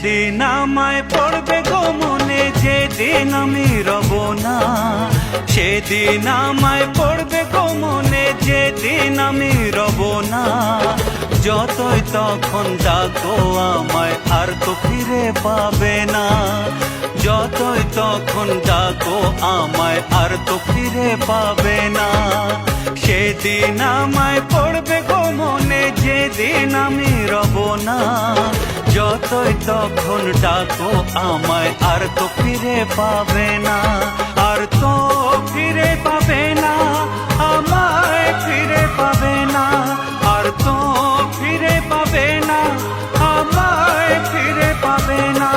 সেদিন আমায় পড়বে গো মনে, যেদিন আমি রব না। সেদিন আমায় পড়বে গো মনে, যেদিন আমি রব না। যতই তখন ডাকো আমায়, আর তো ফিরে পাবে না। যতই তখন ডাকো আমায়, আর তো ফিরে পাবে না। সেদিন আমায় পড়বে গো মনে, যেদিন আমি রব না। যতই তখন ডাকো, আমায় আর তো ফিরে পাবে না, আর তো ফিরে পাবে না, আমায় ফিরে পাবে না, আর তো ফিরে পাবে না, আমায় ফিরে পাবে না।